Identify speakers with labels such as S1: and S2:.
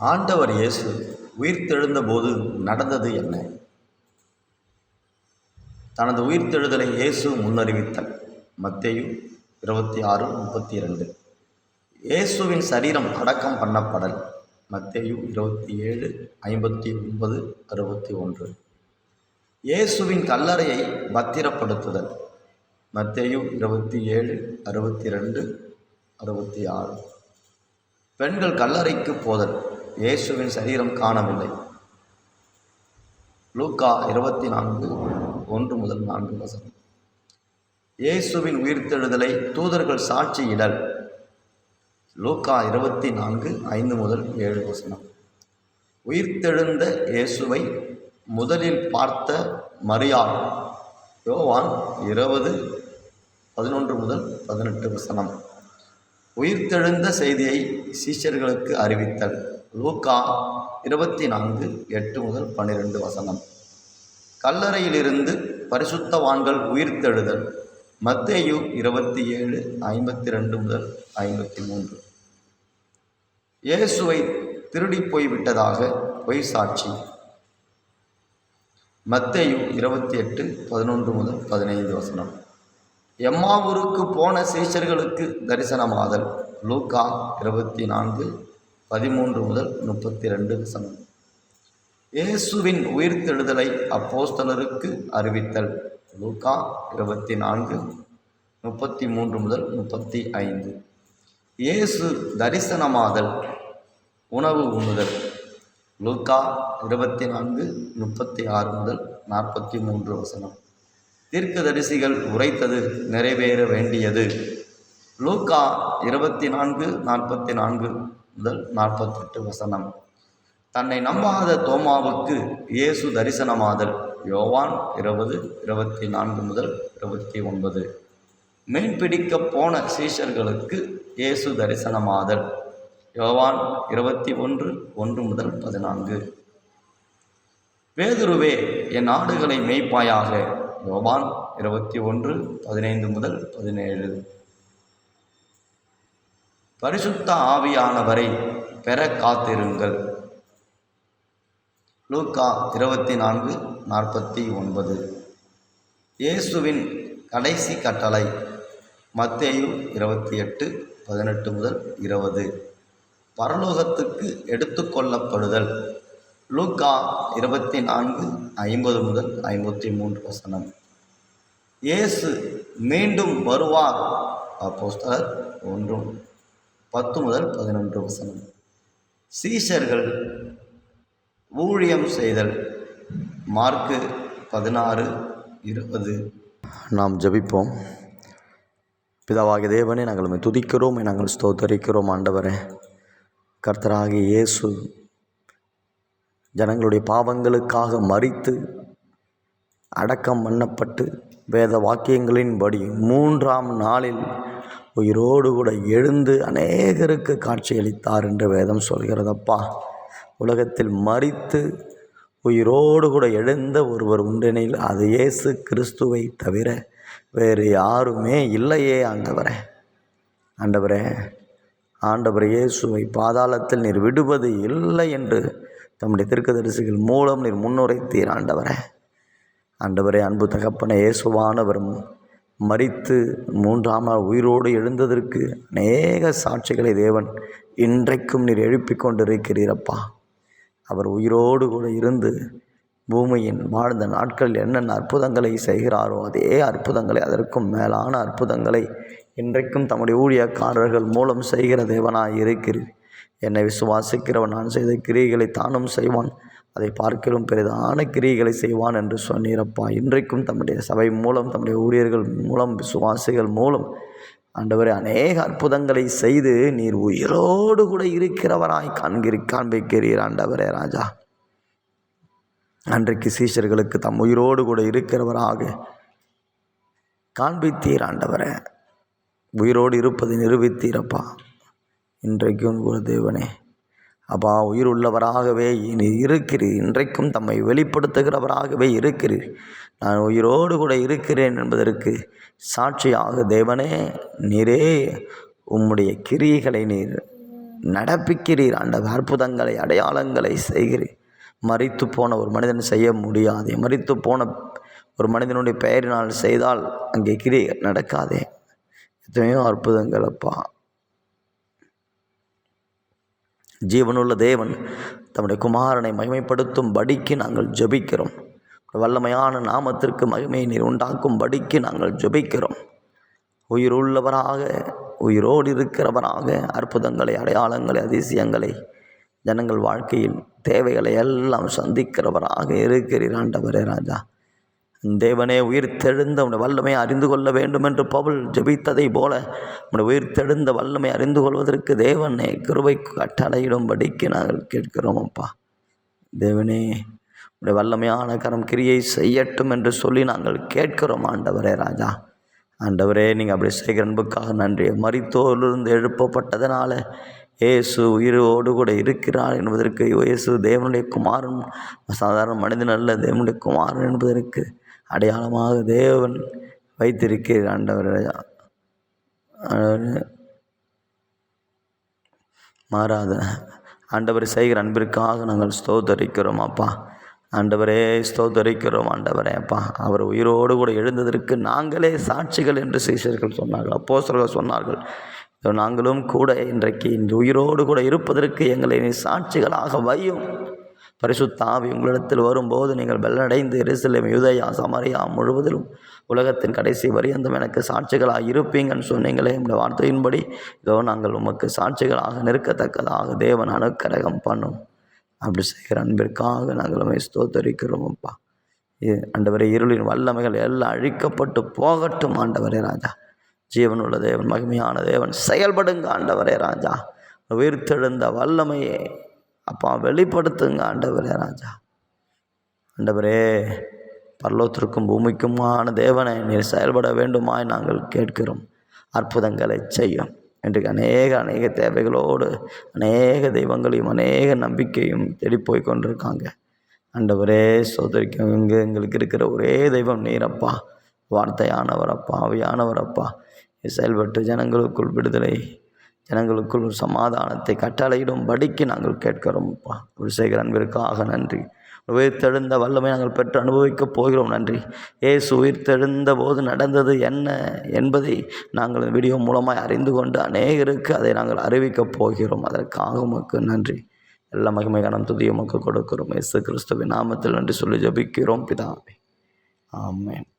S1: ஆண்டவர் இயேசு உயிர்த்தெழுந்தபோது நடந்தது என்ன? தனது உயிர்த்தெழுதலை இயேசு முன்னறிவித்தார் மத்தேயு இருபத்தி ஆறு முப்பத்தி ரெண்டு இயேசுவின் சரீரம் அடக்கம் பண்ணப்படல். மத்தேயு இருபத்தி ஏழு ஐம்பத்தி ஒன்பது அறுபத்தி ஒன்று இயேசுவின் கல்லறையை பத்திரப்படுத்துதல். மத்தேயு இருபத்தி ஏழு அறுபத்தி ரெண்டு அறுபத்தி ஆறு பெண்கள் கல்லறைக்கு போதல். இயேசுவின் சரீரம் காணவில்லை. லூக்கா இருபத்தி நான்கு ஒன்று முதல் நான்கு வசனம். இயேசுவின் உயிர்த்தெழுதலை தூதர்கள் சாட்சியிடல் லூக்கா இருபத்தி நான்கு ஐந்து முதல் ஏழு வசனம். உயிர்த்தெழுந்த இயேசுவை முதலில் பார்த்த மரியாள் யோவான் இருபது பதினொன்று முதல் பதினெட்டு வசனம். உயிர்த்தெழுந்த செய்தியை சீஷர்களுக்கு அறிவித்தல். லூக்கா இருபத்தி நான்கு எட்டு முதல் பன்னிரெண்டு வசனம். கல்லறையிலிருந்து பரிசுத்தவான்கள் உயிர்த்தெழுதல். மத்தேயு இருபத்தி ஏழு ஐம்பத்தி ரெண்டு முதல் ஐம்பத்தி மூன்று இயேசுவை திருடி போய்விட்டதாக பொய் சாட்சி. மத்தேயு இருபத்தி எட்டு பதினொன்று முதல் பதினைந்து வசனம். எம்மாவூருக்கு போன சீஷர்களுக்கு தரிசனமாதல். லூக்கா இருபத்தி நான்கு பதிமூன்று முதல் முப்பத்தி ரெண்டு வசனம் இயேசுவின் உயிர்த்தெழுதலை அப்போஸ்தலருக்கு அறிவித்தல். லூகா இருபத்தி நான்கு முப்பத்தி மூன்று முதல் முப்பத்தி ஐந்து இயேசு தரிசனமாதல் உணவு உண்ணுதல். லூக்கா இருபத்தி நான்கு முப்பத்தி ஆறு முதல் நாற்பத்தி மூன்று வசனம். தீர்க்கதரிசிகள் உரைத்தது நிறைவேற வேண்டியது. லூக்கா இருபத்தி நான்கு நாற்பத்தி நான்கு முதல் நாற்பத்தெட்டு வசனம். தன்னை நம்பாத தோமாவுக்கு இயேசு தரிசனமாதல். யோவான் இருபது இருபத்தி நான்கு முதல் இருபத்தி ஒன்பது. மீன் பிடிக்க போன சீஷர்களுக்கு இயேசு தரிசனமாதல். யோவான் இருபத்தி ஒன்று ஒன்று முதல் பதினான்கு. பேதுருவே என் ஆடுகளை மேய்ப்பாயாக. யோவான் இருபத்தி ஒன்று பதினைந்து முதல் பதினேழு. பரிசுத்த ஆவியானவரை பெற காத்திருங்கள். லூக்கா இருபத்தி நான்கு நாற்பத்தி ஒன்பது இயேசுவின் கடைசி கட்டளை மத்தேயு இருபத்தி எட்டு பதினெட்டு முதல் இருபது. பரலோகத்துக்கு எடுத்துக்கொள்ளப்படுதல் லூக்கா இருபத்தி நான்கு ஐம்பது முதல் ஐம்பத்தி மூன்று வசனம். இயேசு மீண்டும் வருவார். அப்போஸ்தலர் ஒன்றும் பத்து முதல் பதினொன்று வசனம். சீஷர்கள் ஊழியம் செய்தல். மார்க்கு பதினாறு இருபது. நாம் ஜபிப்போம். பிதாவாகிய தேவனே நாங்கள் உண்மை துதிக்கிறோம் நாங்கள் ஸ்தோத்தரிக்கிறோம் ஆண்டவரே. கர்த்தராகிய இயேசு ஜனங்களுடைய பாவங்களுக்காக மறித்து அடக்கம் பண்ணப்பட்டு வேத வாக்கியங்களின்படி மூன்றாம் நாளில் உயிரோடு கூட எழுந்து அநேகருக்கு காட்சியளித்தார் என்று வேதம் சொல்கிறதப்பா. உலகத்தில் மறித்து உயிரோடு கூட எழுந்த ஒருவர் உண்டெனில் அது இயேசு கிறிஸ்துவை தவிர வேறு யாருமே இல்லையே ஆண்டவரே. ஆண்டவரே ஆண்டவர் இயேசுவை பாதாளத்தில் நீர் விடுவது இல்லை என்று தம்முடைய திருக்கதரிசிகள் மூலம் நீர் முன்னுரைத்தீர் ஆண்டவரே. ஆண்டவரே அன்பு தகப்பன இயேசுவானவர் மறித்து மூன்றாம் நாள் உயிரோடு எழுந்ததற்கு அநேக சாட்சிகளை தேவன் இன்றைக்கும் நீர் எழுப்பிக் கொண்டிருக்கிறீரப்பா. அவர் உயிரோடு கூட இருந்து பூமியின் வாழ்ந்த நாட்களில் என்னென்ன அற்புதங்களை செய்கிறாரோ அதே அற்புதங்களை அதற்கும் மேலான அற்புதங்களை இன்றைக்கும் தம்முடைய ஊழியக்காரர்கள் மூலம் செய்கிற தேவனாக இருக்கிறீர். என்னை விசுவாசிக்கிறவன் நான் செய்த கிரியைகளை தானும் செய்வான். அதை பார்க்கிலும் பெரிதான கிரியைகளை செய்வான் என்று சொன்னீரப்பா இன்றைக்கும் தம்முடைய சபை மூலம் தம்முடைய ஊழியர்கள் மூலம் விசுவாசிகள் மூலம் ஆண்டவரே அநேக அற்புதங்களை செய்து நீர் உயிரோடு கூட இருக்கிறவராய் காண்கிறி காண்பிக்கிறீர் ஆண்டவரே ராஜா. அன்றைக்கு சீஷர்களுக்கு தம் உயிரோடு கூட இருக்கிறவராக காண்பித்தீர் ஆண்டவரே. உயிரோடு இருப்பதை நிரூபித்தீரப்பா இன்றைக்கும் கூட தேவனே. அப்பா உயிர் உள்ளவராகவே நீ இருக்கிறீர். இன்றைக்கும் தம்மை வெளிப்படுத்துகிறவராகவே இருக்கிறீர். நான் உயிரோடு கூட இருக்கிறேன் என்பதற்கு சாட்சியாக தேவனே நீரே உம்முடைய கிரியைகளை நீர் நடப்பிக்கிறீர். அந்த அற்புதங்களை அடையாளங்களை செய்கிறீர். மறித்து போன ஒரு மனிதன் செய்ய முடியாதே. மறித்து போன ஒரு மனிதனுடைய பெயரினால் செய்தால் அங்கே கிரி நடக்காதே. எத்தனையோ அற்புதங்கள் அப்பா. ஜீவனுள்ள தேவன் தம்முடைய குமாரனை மகிமைப்படுத்தும் படிக்கு நாங்கள் ஜபிக்கிறோம். வல்லமையான நாமத்திற்கு மகிமையை நீர் உண்டாக்கும் படிக்கு நாங்கள் ஜெபிக்கிறோம். உயிருள்ளவராக உயிரோடு இருக்கிறவராக அற்புதங்களை அடையாளங்களை அதிசயங்களை ஜனங்கள் வாழ்க்கையில் தேவைகளை எல்லாம் சந்திக்கிறவராக இருக்கிறீர் ஆண்டவரே ராஜா. தேவனே உயிர் தெழுந்த உடைய வல்லமை அறிந்து கொள்ள வேண்டும் என்று பவுல் ஜெபித்ததை போல உடைய உயிர் தெழுந்த வல்லமை அறிந்து கொள்வதற்கு தேவனே கிருபை கட்டளையிடும்படிக்கு நாங்கள் கேட்கிறோம் அப்பா. தேவனே உடைய வல்லமையான கரம் கிரியை செய்யட்டும் என்று சொல்லி நாங்கள் கேட்கிறோம் ஆண்டவரே ராஜா. ஆண்டவரே நீங்கள் அப்படி செய்கிற அன்புக்காக நன்றி மறித்தோலிருந்து எழுப்பப்பட்டதனால இயேசு உயிரோடு கூட இருக்கிறார் என்பதற்கு இயேசு தேவனுடைய குமாரன் சாதாரண மனிதன் அல்ல தேவனுடைய குமாரன் என்பதற்கு அடையாளமாக தேவன் வைத்திருக்கிறார். ஆண்டவர் மாறாத ஆண்டவர் செய்கிற அன்பிற்காக நாங்கள் ஸ்தோத்தரிக்கிறோம் அப்பா. ஆண்டவரே ஸ்தோத்தரிக்கிறோம் ஆண்டவரே அப்பா. அவர் உயிரோடு கூட எழுந்ததற்கு நாங்களே சாட்சிகள் என்று சீசர்கள் சொன்னார்கள் அப்போ சொன்னார்கள். நாங்களும் கூட இன்றைக்கு இந்த உயிரோடு கூட இருப்பதற்கு எங்களை சாட்சிகளாக வையும். பரிசுத்தாவி உங்களிடத்தில் வரும்போது நீங்கள் வெள்ளடைந்து எருசலேம் யூதயா சமரியா முழுவதிலும் உலகத்தின் கடைசி வரியந்தம் எனக்கு சாட்சிகளாக இருப்பீங்கன்னு சொன்னீங்களே இந்த வார்த்தையின்படி இதோ நாங்கள் உமக்கு சாட்சிகளாக நிற்கத்தக்கதாக தேவன் அனுக்கரகம் பண்ணும். அப்படி செய்கிற அன்பிற்காக நாங்கள் உண்மை ஸ்தோத்தரிக்கிறோம் அப்பா ஆண்டவரே இருளின் வல்லமைகள் எல்லாம் அழிக்கப்பட்டு போகட்டும் ஆண்டவரே ராஜா. ஜீவனுள்ள தேவன் மகிமையான தேவன் செயல்படுங்க ஆண்டவரே ராஜா. உயிர்த்தெழுந்த வல்லமையே. அப்பா வெளிப்படுத்துங்க ஆண்டவரே ராஜா. ஆண்டவரே பரலோத்திற்கும் பூமிக்குமான தேவனை நீர் செயல்பட வேண்டுமாய் நாங்கள் கேட்கிறோம். அற்புதங்களை செய்யும். இன்றைக்கு அநேக அநேக தேவைகளோடு அநேக தெய்வங்களையும் அநேக நம்பிக்கையும் தேடி போய் கொண்டிருக்காங்க. ஆண்டவரே சோதரிக்கும் இங்கே எங்களுக்கு இருக்கிற ஒரே தெய்வம் நீரப்பா. வார்த்தையானவர் அப்பா ஆவியானவர் அப்பா. செயல்பட்டு ஜனங்களுக்குள் விடுதலை ஜனங்களுக்குள் ஒரு சமாதானத்தை கட்டளையிடும் படிக்கு நாங்கள் கேட்கிறோம்ப்பா. குருசேகர் அன்பிற்காக நன்றி. உயிர்த்தெழுந்த வல்லமை நாங்கள் பெற்று அனுபவிக்கப் போகிறோம் நன்றி. ஏசு உயிர்த்தெழுந்த போது நடந்தது என்ன என்பதை நாங்கள் வீடியோ மூலமாக அறிந்து கொண்டு அநேகருக்கு அதை நாங்கள் அறிவிக்கப் போகிறோம். அதற்காக உமக்கு நன்றி. எல்லா மகிமை கணம் உமக்கு கொடுக்கிறோம். இயேசு கிறிஸ்துவின் நாமத்தில் நன்றி சொல்லி ஜபிக்கிறோம். பிதாவே. ஆமேன்.